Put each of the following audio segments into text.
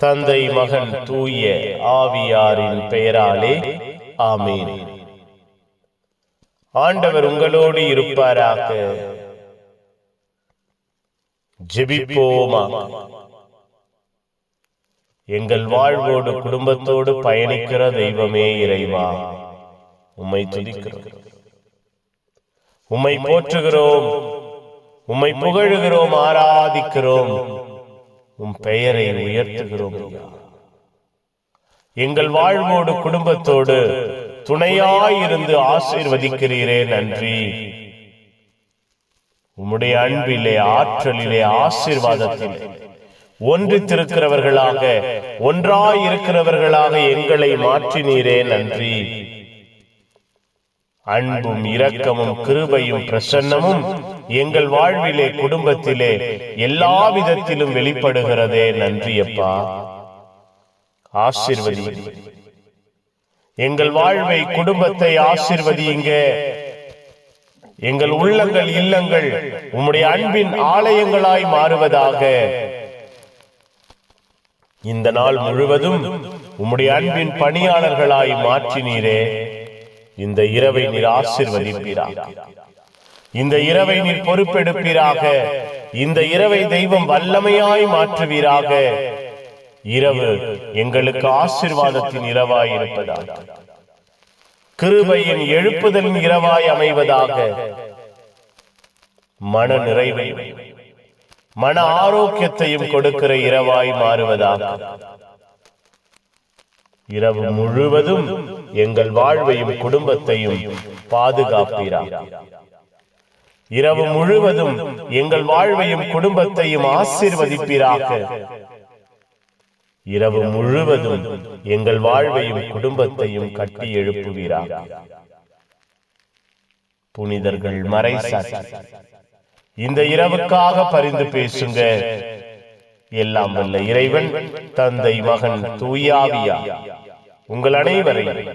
தந்தை மகன் தூய ஆவியாரின் பெயராலே ஆமீன். ஆண்டவர் உங்களோடு இருப்பாராக. ஜெபிப்போமா? எங்கள் வாழ்வோடு குடும்பத்தோடு பயணிக்கிற தெய்வமே இறைவா உம்மை துதிக்கிறோம். உம்மை போற்றுகிறோம் உம்மை புகழுகிறோம் ஆராதிக்கிறோம். உம் பெயரை உயர்த்துகிறோம் எங்கள் வாழ்வோடு குடும்பத்தோடு துணையாயிருந்து ஆசீர்வதிக்கிறீரே நன்றி. உம்முடைய அன்பிலே ஆற்றலிலே ஆசீர்வாதத்திலே ஒன்றித்திருக்கிறவர்களாக ஒன்றாயிருக்கிறவர்களாக எங்களை மாற்றினீரே நன்றி. அன்பும் இரக்கமும் கிருபையும் பிரசன்னமும் எங்கள் வாழ்விலே குடும்பத்திலே எல்லா விதத்திலும் வெளிப்படுகிறதே நன்றியப்பா ஆசிர்வதி. எங்கள் வாழ்வை குடும்பத்தை ஆசிர்வதியுங்க எங்கள் உள்ளங்கள் இல்லங்கள் உம்முடைய அன்பின் ஆலயங்களாய் மாறுவதாக. இந்த நாள் முழுவதும் உம்முடைய அன்பின் பணியாளர்களாய் மாற்றினீரே. இந்த இரவை நீர் ஆசிர்வதிப்பீராக. இந்த இரவை நீர் பொறுப்பெடுப்பீராக. இந்த இரவை தெய்வம் வல்லமையாய் மாற்றுவீராக. இரவு எங்களுக்கு ஆசிர்வாதத்தின் இரவாய் இருப்பதாக. கிருபையின் எழுப்புதலின் இரவாய் அமைவதாக. மன நிறைவை மன ஆரோக்கியத்தையும் கொடுக்கிற இரவாய் மாறுவதாக. இரவு முழுவதும் எங்கள் வாழ்வையும் குடும்பத்தையும் பாதுகாப்பீராக இரவு முழுவதும் எங்கள் வாழ்வையும் குடும்பத்தையும் ஆசிர்வதிப்பீராக. இரவு முழுவதும் எங்கள் வாழ்வையும் குடும்பத்தையும் கட்டி எழுப்புவீராக புனிதர்கள் மறைசார். இந்த இரவுக்காக பரிந்து பேசுங்க. எல்லாம் வல்ல இறைவன் தந்தை மகன் தூயாவியா. உங்கள் அனைவரையும்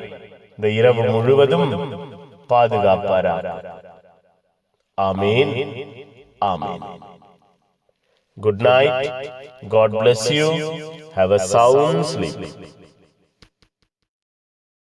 இந்த இரவு முழுவதும் பாதுகாப்பாரா ஆமேன். ஆமேன். Good night God bless you have a sound sleep.